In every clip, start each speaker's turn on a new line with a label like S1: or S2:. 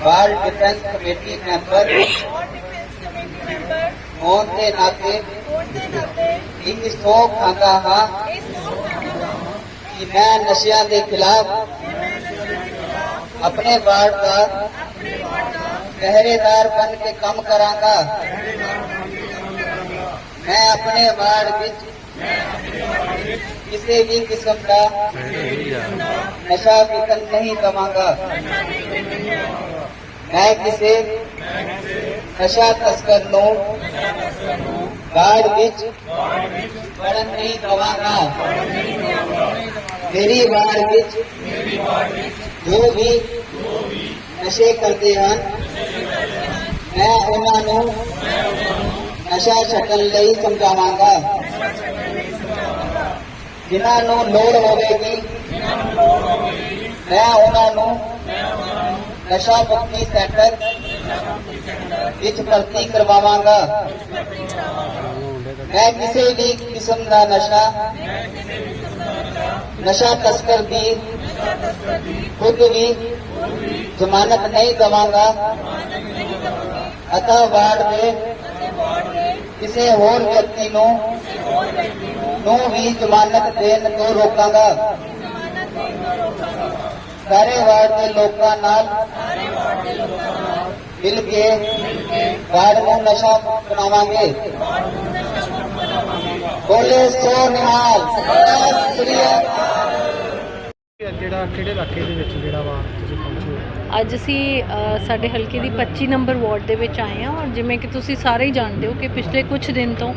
S1: Ward defence committee member
S2: ਔਰ defence committee member
S1: ਹੋਣ ਦੇ ਨਾਤੇ
S2: ਹੋਣ ਦੇ ਨਾਤੇ
S1: ਇੱਕ ਸੌ ਖਾਂਦਾ ਹਾਂ
S2: ਇਸ ਨੂੰ ਕਰਨਾ
S1: ਕਿ ਮੈਂ ਨਸ਼ਿਆਂ ਦੇ ਖਿਲਾਫ ਆਪਣੇ ਵਾਰਡ ਦਾ
S2: ਆਪਣੇ ਵਾਰਡ ਦਾ
S1: ਪਹਿਰੇਦਾਰ ਬਣ ਕੇ ਕੰਮ ਕਰਾਂਗਾ ਮੈਂ ਆਪਣੇ ਵਾਰਡ ਵਿੱਚ ਕਿਸੇ ਵੀ ਕਿਸਮ ਦਾ ਨਸ਼ਾ ਵਿਕਣ ਨਹੀਂ ਦਵਾਂਗਾ ਮੈਂ ਕਿਸੇ ਨਸ਼ਾ ਤਸਕਰ ਨੂੰ ਵਾਰਡ ਵਿੱਚ ਵੜਨ ਨਹੀਂ ਦਵਾਂਗਾ ਮੇਰੀ ਵਾਰਡ ਵਿੱਚ ਜੋ ਵੀ ਨਸ਼ੇ ਕਰਦੇ ਹਨ ਮੈਂ ਉਹਨਾਂ ਨੂੰ ਨਸ਼ਾ ਛੱਡਣ ਲਈ ਸਮਝਾਵਾਂਗਾ ਜਿਨ੍ਹਾਂ ਨੂੰ ਲੋੜ ਹੋਵੇਗੀ ਮੈਂ ਉਹਨਾਂ ਨੂੰ ਨਸ਼ਾ ਮੁਕਤੀ ਸੈਂਟਰ ਵਿੱਚ ਭਰਤੀ ਕਰਵਾਵਾਂਗਾ ਮੈਂ ਕਿਸੇ ਵੀ ਕਿਸਮ ਦਾ ਨਸ਼ਾ ਨਸ਼ਾ ਤਸਕਰ ਦੀ ਖੁਦ ਵੀ ਜ਼ਮਾਨਤ ਨਹੀਂ ਦਵਾਂਗਾ ਅਤਾ ਵਾਰਡ ਦੇ ਕਿਸੇ ਹੋਰ ਵਿਅਕਤੀ ਨੂੰ ਨੂੰ ਵੀ ਜ਼ਮਾਨਤ ਦੇਣ ਤੋਂ ਰੋਕਾਂਗਾ ਸਾਰੇ ਵਾਰਡ ਦੇ ਲੋਕਾਂ ਨਾਲ ਮਿਲ ਕੇ ਵਾਰਡ ਨੂੰ ਨਸ਼ਾ ਮੁਕਤ ਬਣਾਵਾਂਗੇ। ਬੋਲੇ ਸੋ ਨਿਹਾਲ। ਸਤਿ ਸ੍ਰੀ ਅਕਾਲ।
S3: ਜਿਹੜਾ ਕਿਹੜੇ ਇਲਾਕੇ ਦੇ ਵਿੱਚ ਜਿਹੜਾ ਵਾ ਤੁਸੀਂ ਪਹੁੰਚੇ ਹੋ?
S4: ਅੱਜ ਅਸੀਂ ਅ, ਸਾਡੇ ਹਲਕੇ ਦੀ 25 ਨੰਬਰ ਵਾਰਡ ਦੇ ਵਿੱਚ ਆਏ ਹਾਂ ਔਰ ਜਿਵੇਂ ਕਿ ਤੁਸੀਂ ਸਾਰੇ ਹੀ ਜਾਣਦੇ ਹੋ ਕਿ ਪਿਛਲੇ ਕੁਝ ਦਿਨ ਤੋਂ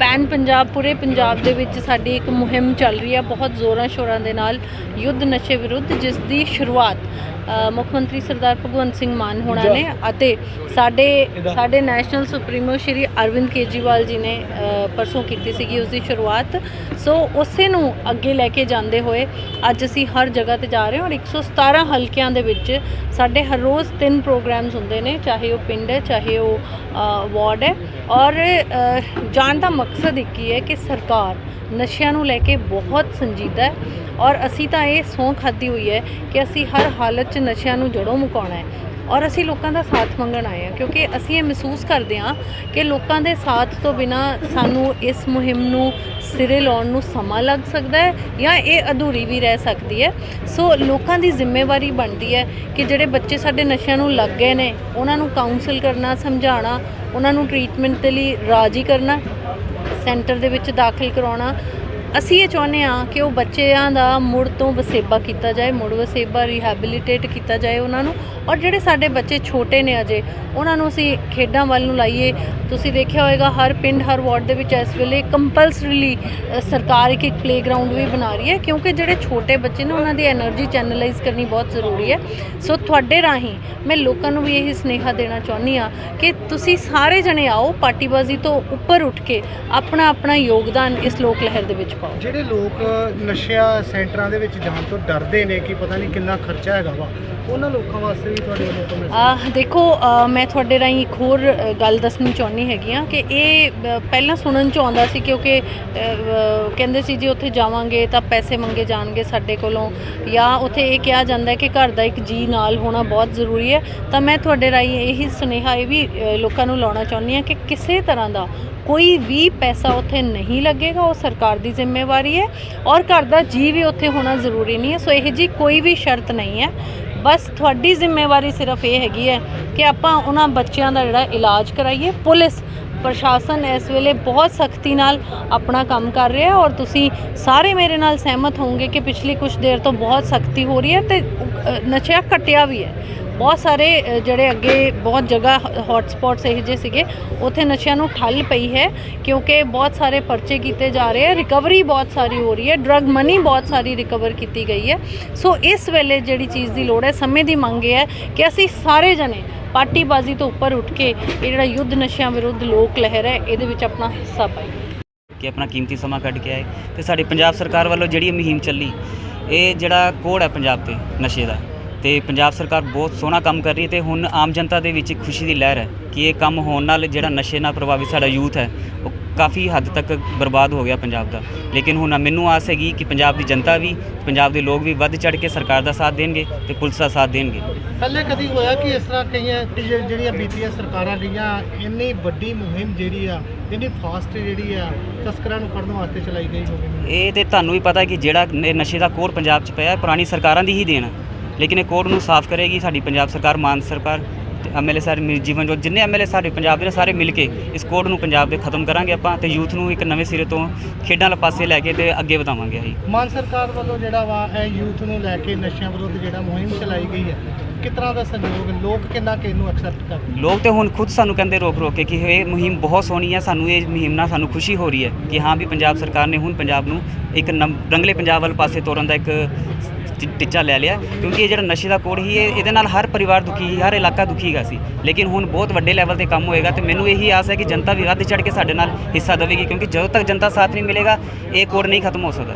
S4: ਪੈਨ ਪੰਜਾਬ ਪੂਰੇ ਪੰਜਾਬ ਦੇ ਵਿੱਚ ਸਾਡੀ ਇੱਕ ਮੁਹਿੰਮ ਚੱਲ ਰਹੀ ਹੈ ਬਹੁਤ ਜ਼ੋਰਾਂ ਸ਼ੋਰਾਂ ਦੇ ਨਾਲ ਯੁੱਧ ਨਸ਼ੇ ਵਿਰੁੱਧ ਜਿਸ ਦੀ ਸ਼ੁਰੂਆਤ ਮੁੱਖ ਮੰਤਰੀ ਸਰਦਾਰ ਭਗਵੰਤ ਸਿੰਘ ਮਾਨ ਹੋਣਾ ਨੇ ਅਤੇ ਸਾਡੇ ਸਾਡੇ ਨੈਸ਼ਨਲ ਸੁਪਰੀਮੋ ਸ਼੍ਰੀ ਅਰਵਿੰਦ ਕੇਜਰੀਵਾਲ ਜੀ ਨੇ ਪਰਸੋਂ ਕੀਤੀ ਸੀਗੀ ਉਸ ਦੀ ਸ਼ੁਰੂਆਤ। ਸੋ ਉਸੇ ਨੂੰ ਅੱਗੇ ਲੈ ਕੇ ਜਾਂਦੇ ਹੋਏ ਅੱਜ ਅਸੀਂ ਹਰ ਜਗ੍ਹਾ ਤੇ ਜਾ ਰਹੇ ਹਾਂ ਔਰ 117 ਹਲਕਿਆਂ ਦੇ ਵਿੱਚ ਸਾਡੇ ਹਰ ਰੋਜ਼ ਤਿੰਨ ਪ੍ਰੋਗਰਾਮਸ ਹੁੰਦੇ ਨੇ ਚਾਹੇ ਉਹ ਪਿੰਡ ਹੈ ਚਾਹੇ ਉਹ ਵਾਰਡ ਹੈ। ਔਰ ਜਾਣ ਦਾ ਮਕਸਦ ਇੱਕ ਹੀ ਹੈ ਕਿ ਸਰਕਾਰ ਨਸ਼ਿਆਂ ਨੂੰ ਲੈ ਕੇ ਬਹੁਤ ਸੰਜੀਦਾ ਹੈ ਔਰ ਅਸੀਂ ਤਾਂ ਇਹ ਸਹੁੰ ਖਾਧੀ ਹੋਈ ਹੈ ਕਿ ਅਸੀਂ ਹਰ ਹਾਲਤ 'ਚ ਨਸ਼ਿਆਂ ਨੂੰ ਜੜੋਂ ਮੁਕਾਉਣਾ ਹੈ ਔਰ ਅਸੀਂ ਲੋਕਾਂ ਦਾ ਸਾਥ ਮੰਗਣ ਆਏ ਹਾਂ ਕਿਉਂਕਿ ਅਸੀਂ ਇਹ ਮਹਿਸੂਸ ਕਰਦੇ ਹਾਂ ਕਿ ਲੋਕਾਂ ਦੇ ਸਾਥ ਤੋਂ ਬਿਨਾ ਸਾਨੂੰ ਇਸ ਮੁਹਿੰਮ ਨੂੰ ਸਿਰੇ ਲਾਉਣ ਨੂੰ ਸਮਾਂ ਲੱਗ ਸਕਦਾ ਹੈ ਜਾਂ ਇਹ ਅਧੂਰੀ ਵੀ ਰਹਿ ਸਕਦੀ ਹੈ। ਸੋ ਲੋਕਾਂ ਦੀ ਜ਼ਿੰਮੇਵਾਰੀ ਬਣਦੀ ਹੈ ਕਿ ਜਿਹੜੇ ਬੱਚੇ ਸਾਡੇ ਨਸ਼ਿਆਂ ਨੂੰ ਲੱਗ ਗਏ ਨੇ, ਉਹਨਾਂ ਨੂੰ ਕਾਉਂਸਲ ਕਰਨਾ, ਸਮਝਾਉਣਾ, ਉਹਨਾਂ ਨੂੰ ਟ੍ਰੀਟਮੈਂਟ ਦੇ ਲਈ ਰਾਜੀ ਕਰਨਾ। ਸੈਂਟਰ ਦੇ ਵਿੱਚ ਦਾਖਲ ਕਰਾਉਣਾ ਅਸੀਂ ਇਹ ਚਾਹੁੰਦੇ ਆ ਕਿ ਉਹ ਬੱਚਿਆਂ ਦਾ ਮੁੜ ਤੋਂ ਵਸੇਬਾ ਕੀਤਾ ਜਾਏ, ਮੁੜ ਵਸੇਬਾ ਰਿਹੈਬਿਲਿਟੇਟ ਕੀਤਾ ਜਾਏ ਉਹਨਾਂ ਨੂੰ। ਔਰ ਜਿਹੜੇ ਸਾਡੇ ਬੱਚੇ ਛੋਟੇ ਨੇ ਅਜੇ, ਉਹਨਾਂ ਨੂੰ ਅਸੀਂ ਖੇਡਾਂ ਵੱਲ ਨੂੰ ਲਾਈਏ। ਤੁਸੀਂ ਦੇਖਿਆ ਹੋਵੇਗਾ ਹਰ ਪਿੰਡ, ਹਰ ਵਾਰਡ ਦੇ ਵਿੱਚ ਇਸ ਵੇਲੇ ਕੰਪਲਸਰੀਲੀ ਸਰਕਾਰ ਇੱਕ ਇੱਕ ਪਲੇਗਰਾਉਂਡ ਵੀ ਬਣਾ ਰਹੀ ਹੈ। ਕਿਉਂਕਿ ਜਿਹੜੇ ਛੋਟੇ ਬੱਚੇ ਨੇ, ਉਹਨਾਂ ਦੀ એનર્ਜੀ ਚੈਨਲਾਈਜ਼ ਕਰਨੀ ਬਹੁਤ ਜ਼ਰੂਰੀ ਹੈ। ਸੋ ਤੁਹਾਡੇ ਰਾਹੀਂ ਮੈਂ ਲੋਕਾਂ ਨੂੰ ਵੀ ਇਹੀ ਸਨੇਹਾ ਦੇਣਾ ਚਾਹੁੰਦੀ ਆ ਕਿ ਤੁਸੀਂ ਸਾਰੇ ਜਣੇ ਆਓ, ਪਾਰਟੀਬਾਜ਼ੀ ਤੋਂ ਉੱਪਰ ਉੱਠ ਕੇ ਆਪਣਾ ਆਪਣਾ ਯੋਗਦਾਨ ਇਸ ਲੋਕ ਲਹਿਰ ਦੇ ਵਿੱਚ ਪਾਓ
S3: ਜਿਹੜੇ ਲੋਕ ਨਸ਼ਿਆਂ ਸੈਂਟਰਾਂ ਦੇ ਵਿੱਚ ਜਾਣ ਤੋਂ ਡਰਦੇ ਨੇ ਕਿ ਪਤਾ ਨਹੀਂ ਕਿੰਨਾ ਖਰਚਾ ਹੈਗਾ ਵਾ, ਉਹਨਾਂ ਲੋਕਾਂ ਵਾਸਤੇ ਵੀ ਤੁਹਾਡੇ ਵੱਲੋਂ ਕੋਈ ਮੈਸੇਜ
S4: ਆਹ, ਦੇਖੋ ਮੈਂ ਤੁਹਾਡੇ ਰਾਹੀਂ ਇੱਕ ਹੋਰ ਗੱਲ ਦੱਸਣੀ ਚਾਹੁੰਦੀ ਹੈਗੀ ਆ ਕਿ ਇਹ ਪਹਿਲਾਂ ਸੁਣਨ ਚ ਆਉਂਦਾ ਸੀ ਕਿਉਂਕਿ ਕਹਿੰਦੇ ਸੀ ਜੀ ਉੱਥੇ ਜਾਵਾਂਗੇ ਤਾਂ ਪੈਸੇ ਮੰਗੇ ਜਾਣਗੇ ਸਾਡੇ ਕੋਲੋਂ, ਜਾਂ ਉੱਥੇ ਇਹ ਕਿਹਾ ਜਾਂਦਾ ਕਿ ਘਰ ਦਾ ਇੱਕ ਜੀ ਨਾਲ ਹੋਣਾ ਬਹੁਤ ਜ਼ਰੂਰੀ ਹੈ। ਤਾਂ ਮੈਂ ਤੁਹਾਡੇ ਰਾਹੀਂ ਇਹੀ ਸੁਨੇਹਾ ਇਹ ਵੀ ਲੋਕਾਂ ਨੂੰ ਲਾਉਣਾ ਚਾਹੁੰਦੀ ਹਾਂ ਕਿ ਕਿਸੇ ਤਰ੍ਹਾਂ ਦਾ ਕੋਈ ਵੀ ਪੈਸਾ ਉੱਥੇ ਨਹੀਂ ਲੱਗੇਗਾ, ਉਹ ਸਰਕਾਰ ਦੀ ਜ਼ਿੰਮੇਵਾਰੀ ਜ਼ਿੰਮੇਵਾਰੀ ਹੈ ਔਰ ਘਰ ਦਾ ਜੀ ਵੀ ਉੱਥੇ ਹੋਣਾ ਜ਼ਰੂਰੀ ਨਹੀਂ ਹੈ। ਸੋ ਇਹ ਜੀ ਕੋਈ ਵੀ ਸ਼ਰਤ ਨਹੀਂ ਹੈ। ਬਸ ਤੁਹਾਡੀ ਜ਼ਿੰਮੇਵਾਰੀ ਸਿਰਫ ਇਹ ਹੈਗੀ ਹੈ ਕਿ ਆਪਾਂ ਉਹਨਾਂ ਬੱਚਿਆਂ ਦਾ ਜਿਹੜਾ ਇਲਾਜ ਕਰਾਈਏ। ਪੁਲਿਸ, ਪ੍ਰਸ਼ਾਸਨ ਇਸ ਵੇਲੇ ਬਹੁਤ ਸਖਤੀ ਨਾਲ ਆਪਣਾ ਕੰਮ ਕਰ ਰਿਹਾ ਔਰ ਤੁਸੀਂ ਸਾਰੇ ਮੇਰੇ ਨਾਲ ਸਹਿਮਤ ਹੋਵੋਗੇ ਕਿ ਪਿਛਲੀ ਕੁਝ ਦੇਰ ਤੋਂ ਬਹੁਤ ਸਖਤੀ ਹੋ ਰਹੀ ਹੈ ਤੇ ਨਸ਼ਾ ਘਟਿਆ ਵੀ ਹੈ। ਬਹੁਤ ਸਾਰੇ ਜਿਹੜੇ ਅੱਗੇ ਬਹੁਤ ਜਗ੍ਹਾ ਹੌਟ ਸਪੌਟਸ ਇਹੋ ਜਿਹੇ ਸੀਗੇ, ਉੱਥੇ ਨਸ਼ਿਆਂ ਨੂੰ ਠੱਲ ਪਈ ਹੈ, ਕਿਉਂਕਿ ਬਹੁਤ ਸਾਰੇ ਪਰਚੇ ਕੀਤੇ ਜਾ ਰਹੇ ਹੈ ਰਿਕਵਰੀ ਬਹੁਤ ਸਾਰੀ ਹੋ ਰਹੀ ਹੈ ਡਰਗ ਮਨੀ ਬਹੁਤ ਸਾਰੀ ਰਿਕਵਰ ਕੀਤੀ ਗਈ ਹੈ। ਸੋ ਇਸ ਵੇਲੇ ਜਿਹੜੀ ਚੀਜ਼ ਦੀ ਲੋੜ ਹੈ, ਸਮੇਂ ਦੀ ਮੰਗ ਇਹ ਹੈ ਕਿ ਅਸੀਂ ਸਾਰੇ ਜਣੇ ਪਾਰਟੀਬਾਜ਼ੀ ਤੋਂ ਉੱਪਰ ਉੱਠ ਕੇ ਇਹ ਜਿਹੜਾ ਯੁੱਧ ਨਸ਼ਿਆਂ ਵਿਰੁੱਧ ਲੋਕ ਲਹਿਰ ਹੈ, ਇਹਦੇ ਵਿੱਚ ਆਪਣਾ ਹਿੱਸਾ ਪਾਈਏ।
S5: ਕਿ ਆਪਣਾ ਕੀਮਤੀ ਸਮਾਂ ਕੱਢ ਕੇ ਆਏ। ਤੇ ਸਾਡੀ ਪੰਜਾਬ ਸਰਕਾਰ ਵੱਲੋਂ ਜਿਹੜੀ ਮੁਹਿੰਮ ਚੱਲੀ, ਇਹ ਜਿਹੜਾ ਕੋਡ ਹੈ ਪੰਜਾਬ ਤੇ ਨਸ਼ੇ ਦਾ ਤੇ ਪੰਜਾਬ ਸਰਕਾਰ ਬਹੁਤ ਸੋਹਣਾ ਕੰਮ ਕਰ ਰਹੀ ਹੈ ਤੇ ਹੁਣ ਆਮ ਜਨਤਾ ਦੇ ਵਿੱਚ ਇੱਕ ਖੁਸ਼ੀ ਦੀ ਲਹਿਰ ਹੈ ਕਿ ਇਹ ਕੰਮ ਹੋਣ ਨਾਲ ਜਿਹੜਾ ਨਸ਼ੇ ਨਾਲ ਪ੍ਰਭਾਵਿਤ ਸਾਡਾ ਯੂਥ ਹੈ ਉਹ ਕਾਫੀ ਹੱਦ ਤੱਕ ਬਰਬਾਦ ਹੋ ਗਿਆ ਪੰਜਾਬ ਦਾ। ਲੇਕਿਨ ਹੁਣ ਮੈਨੂੰ ਆਸ ਹੈਗੀ ਕਿ ਪੰਜਾਬ ਦੀ ਜਨਤਾ ਵੀ ਪੰਜਾਬ ਦੇ ਲੋਕ ਵੀ ਵੱਧ ਚੜ ਕੇ ਸਰਕਾਰ ਦਾ ਸਾਥ ਦੇਣਗੇ ਤੇ ਪੁਲਿਸ ਦਾ ਸਾਥ ਦੇਣਗੇ।
S3: ਪਹਿਲੇ ਕਦੀ ਹੋਇਆ ਕਿ ਇਸ ਤਰ੍ਹਾਂ ਕਈਆਂ ਜਿਹੜੀਆਂ ਬੀਤੀਆਂ ਸਰਕਾਰਾਂ ਗਈਆਂ ਇੰਨੀ ਵੱਡੀ ਮੁਹਿੰਮ ਜਿਹੜੀ ਆ ਇੰਨੀ ਫਾਸਟ ਜਿਹੜੀ ਆ ਤਸਕਰਾਂ ਨੂੰ ਫੜਨ ਵਾਸਤੇ ਚਲਾਈ ਗਈ ਹੋਵੇ?
S5: ਇਹ ਤੇ ਤੁਹਾਨੂੰ ਵੀ ਪਤਾ ਕਿ ਜਿਹੜਾ ਨਸ਼ੇ ਦਾ ਕੋੜ ਪੰਜਾਬ 'ਚ ਪਿਆ ਹੈ, ਪੁਰਾਣੀ ਸਰਕਾਰਾਂ ਦੀ ਹੀ ਦੇਣ। ਲੇਕਿਨ ਇਹ ਕੋੜ ਨੂੰ ਸਾਫ਼ ਕਰੇਗੀ ਸਾਡੀ ਪੰਜਾਬ ਸਰਕਾਰ, ਮਾਨ ਸਰਕਾਰ, ਤੇ ਐਮਐਲਏ ਸਾਰੇ ਮਿਲ- ਜੀਵਨ ਜੋ ਜਿੰਨੇ ਐਮਐਲਏ ਸਾਡੇ ਪੰਜਾਬ ਦੇ ਨੇ, ਸਾਰੇ ਮਿਲ ਕੇ ਇਸ ਕੋਡ ਨੂੰ ਪੰਜਾਬ ਦੇ ਖਤਮ ਕਰਾਂਗੇ ਆਪਾਂ ਤੇ ਯੂਥ ਨੂੰ ਇੱਕ ਨਵੇਂ ਸਿਰੇ ਤੋਂ ਖੇਡਾਂ ਵਾਲੇ ਪਾਸੇ ਲੈ ਕੇ ਤੇ ਅੱਗੇ ਵਧਾਵਾਂਗੇ ਅਸੀਂ।
S3: ਮਾਨ ਸਰਕਾਰ ਵੱਲੋਂ ਜਿਹੜਾ ਵਾ, ਇਹ ਯੂਥ ਨੂੰ ਲੈ ਕੇ ਨਸ਼ਿਆਂ ਵਿਰੁੱਧ ਜਿਹੜਾ ਮੁਹਿੰਮ ਚਲਾਈ ਗਈ ਹੈ ਕਿਸ ਤਰ੍ਹਾਂ ਦਾ ਸਹਿਯੋਗ ਲੋਕ ਕਿੰਨਾ ਕਿ ਇਹਨੂੰ ਐਕਸੈਪਟ ਕਰਦੇ
S5: ਲੋਕ ਤੇ ਹੁਣ ਖੁਦ ਸਾਨੂੰ ਕਹਿੰਦੇ ਰੋਕ ਰੋਕ ਕੇ ਕਿ ਇਹ ਮੁਹਿੰਮ ਬਹੁਤ ਸੋਹਣੀ ਹੈ ਸਾਨੂੰ ਇਹ ਮੁਹਿੰਮ ਨਾਲ ਸਾਨੂੰ ਖੁਸ਼ੀ ਹੋ ਰਹੀ ਹੈ ਕਿ ਹਾਂ ਵੀ ਪੰਜਾਬ ਸਰਕਾਰ ਨੇ ਹੁਣ ਪੰਜਾਬ ਨੂੰ ਇੱਕ ਨਮ- ਰੰਗਲੇ ਪੰਜਾਬ ਵੱਲ ਪਾਸੇ ਤੋਰਨ ਦਾ ਇੱਕ ਟੀ- ਟੀਚਾ ਲੈ ਲਿਆ, ਕਿਉਂਕਿ ਇਹ ਜਿਹੜਾ ਨਸ਼ੇ ਦਾ ਕੋੜ ਹੀ ਇਹ ਇਹਦੇ ਨਾਲ ਹਰ ਪਰਿਵਾਰ ਦੁਖੀ ਸੀ, ਹਰ ਇਲਾਕਾ ਦੁਖੀ ਹੈਗਾ ਸੀ। ਲੇਕਿਨ ਹੁਣ ਬਹੁਤ ਵੱਡੇ ਲੈਵਲ ਤੇ ਕੰਮ ਹੋਏਗਾ ਤੇ ਮੈਨੂੰ ਇਹੀ ਆਸ ਹੈ ਕਿ ਜਨਤਾ ਵੀ ਵੱਧ ਚੜ ਕੇ ਸਾਡੇ ਨਾਲ ਹਿੱਸਾ ਦੇਵੇਗੀ, ਕਿਉਂਕਿ ਜਦੋਂ ਤੱਕ ਜਨਤਾ ਸਾਥ ਨਹੀਂ ਮਿਲੇਗਾ, ਇਹ ਕੋੜ ਨਹੀਂ ਖਤਮ ਹੋ ਸਕਦਾ।